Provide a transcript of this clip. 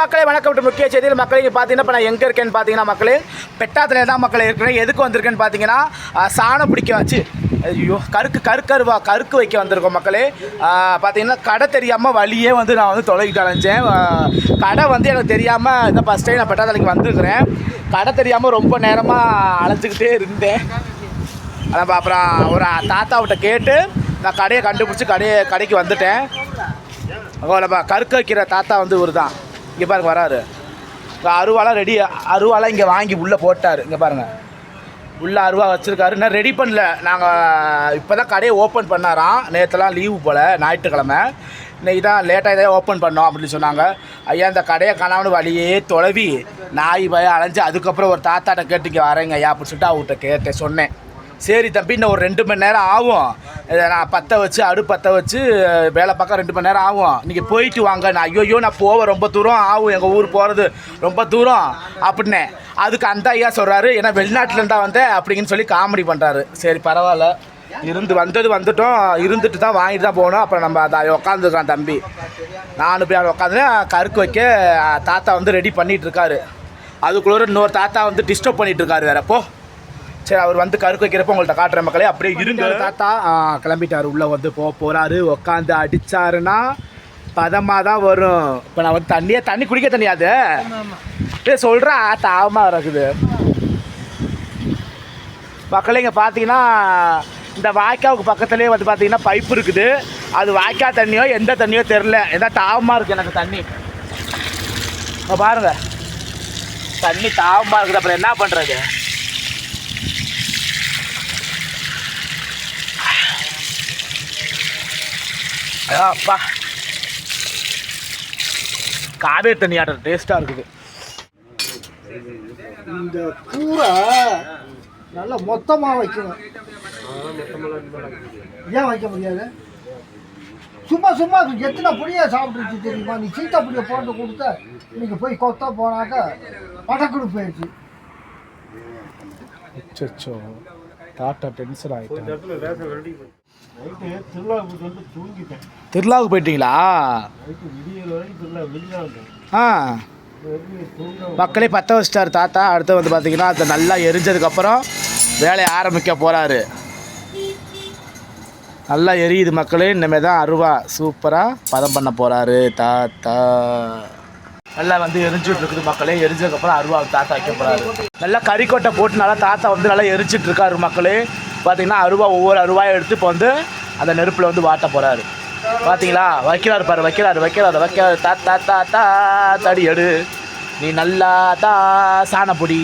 மக்களே வணக்கம் to முக்கிய செய்தியில் மக்களே இங்கே பார்த்தீங்கன்னா இப்போ நான் எங்கே இருக்கேன்னு பார்த்தீங்கன்னா மக்களே பெட்டாத்துல தான் மக்களே இருக்கிறேன். எதுக்கு வந்திருக்கேன்னு பார்த்தீங்கன்னா சாணம் பிடிக்க வச்சு ஐயோ கருக்கு கருக்கருவா கருக்கு வைக்க வந்திருக்கோம் மக்களே. பார்த்தீங்கன்னா கடை தெரியாமல் வழியே வந்து நான் வந்து தொலைகிட்டு அலைஞ்சேன். கடை வந்து எனக்கு தெரியாமல் இந்த ஃபஸ்ட் டைம் நான் பெட்டாத்தலைக்கு வந்திருக்கிறேன். கடை தெரியாமல் ரொம்ப நேரமாக அலைஞ்சிக்கிட்டே இருந்தேன். அதான் அப்புறம் ஒரு தாத்தாவிட்ட கேட்டு நான் கடையை கண்டுபிடிச்சி கடையை கடைக்கு வந்துட்டேன். ஓ நம்ம வைக்கிற தாத்தா வந்து ஒரு தான் இங்கே பாருங்க வராரு. இப்போ அருவாலாம் ரெடி அருவாலாம் இங்கே வாங்கி உள்ளே போட்டார். இங்கே பாருங்கள் உள்ளே அருவா வச்சுருக்காரு. இன்னும் ரெடி பண்ணல. நாங்கள் இப்போ தான் கடையை ஓப்பன் பண்ணாராம். நேற்றுலாம் லீவு போல் ஞாயிற்றுக்கிழமை. இன்னைக்கு தான் லேட்டாக இதை ஓப்பன் பண்ணோம் அப்படின்னு சொன்னாங்க. ஐயா இந்த கடையை காணாமல் வழியே தொலைவி நாய் பய அலைஞ்சு அதுக்கப்புறம் ஒரு தாத்தாட்ட கேட்டு இங்கே வரேங்க ஐயா அப்படின்னு சொல்லிட்டு அவர்கிட்ட கேட்டேன் சொன்னேன். சரி தம்பி இன்னும் ஒரு ரெண்டு மணி நேரம் ஆகும். நான் பற்ற வச்சு அடு பற்ற வச்சு வேலை பார்க்க ரெண்டு மணி நேரம் ஆகும். நீங்கள் போயிட்டு வாங்க. நான் ஐயோ நான் போவேன் ரொம்ப தூரம் ஆகும். எங்கள் ஊர் போகிறது ரொம்ப தூரம் அப்படின்னே. அதுக்கு அந்த ஐயா சொல்கிறாரு ஏன்னா வெளிநாட்டிலேருந்தா வந்தேன் அப்படிங்கன்னு சொல்லி காமெடி பண்ணுறாரு சரி பரவாயில்ல. இருந்து வந்தது வந்துட்டோம். இருந்துட்டு தான் வாங்கிட்டு தான் போகணும் அப்புறம் நம்ம அதை உட்காந்துருக்கான் தம்பி. நானும் போய் அங்கே உட்காந்து கருக்கு வைக்க தாத்தா வந்து ரெடி பண்ணிட்டு இருக்காரு. அதுக்குள்ளே இன்னொரு தாத்தா வந்து டிஸ்டர்ப் பண்ணிகிட்டு இருக்காரு வேற. போ. சரி அவர் வந்து கருக்கு வைக்கிறப்ப உங்கள்ட்ட காட்டுற மக்களே. அப்படியே இருங்க. தாத்தா கிளம்பிட்டாரு. உள்ளே வந்து போக போகிறாரு உட்காந்து அடிச்சாருன்னா பதமாக தான் வரும். இப்போ நான் வந்து தண்ணியே தண்ணி குடிக்க தண்ணியாது ஏ சொல்கிறா தாவமாக இருக்குது மக்களே இங்கே பார்த்தீங்கன்னா இந்த வாய்க்காவுக்கு பக்கத்துலேயே வந்து பார்த்தீங்கன்னா பைப் இருக்குது. அது வாய்க்கா தண்ணியோ எந்த தண்ணியோ தெரில எதா தாவமாக இருக்குது எனக்கு தண்ணி. இப்போ பாருங்க. தண்ணி தாவமாக இருக்குது. அப்புறம் என்ன பண்ணுறது அப்பா. காவேரி தண்ணி ஆடுற டேஸ்ட்டாக இருக்குது. இந்த கூரை நல்லா மொத்தமாக வைக்கணும். ஏன் வைக்க முடியாது? சும்மா சும்மா எத்தனை புளியை சாப்பிட்டுருச்சு தெரியுமா? நீ சீத்தா புளியை போட்டு கொடுத்த இன்னைக்கு போய் கொத்த போனாக்க படக்குடு போயிடுச்சு. அச்சோ தாத்தா டென்ஷன் ஆகிட்டேன் நைட்டு திருவிழாவுக்கு போயிட்டீங்களா? ஆ. மக்களே பற்ற வச்சிட்டாரு தாத்தா. அடுத்து வந்து பார்த்தீங்கன்னா அது நல்லா எரிஞ்சதுக்கப்புறம் வேலையை ஆரம்பிக்க போகிறாரு நல்லா எரியுது மக்களே. இனிமேல் தான் அருவா சூப்பராக பதம் பண்ண போகிறாரு தாத்தா. நல்லா வந்து எரிஞ்சுட்டு இருக்குது மக்களே. எரிஞ்சதுக்கப்புறம் அருவா தாத்தா வைக்க போகிறாரு நல்லா கறிக்கொட்டை போட்டு நல்லா தாத்தா வந்து நல்லா எரிச்சிட்டு இருக்காரு மக்களே. பார்த்தீங்கன்னா அருவா ஒவ்வொரு அருவாயை எடுத்து இப்போ வந்து அந்த நெருப்பில் வந்து வாட்ட போகிறாரு பார்த்தீங்களா வைக்கிறாரு பாரு வைக்கிறாரு வைக்கிறாரு வைக்கிறாரு. தா தா தா தா தடி எடு. நீ நல்லா தா சாணப்பொடி.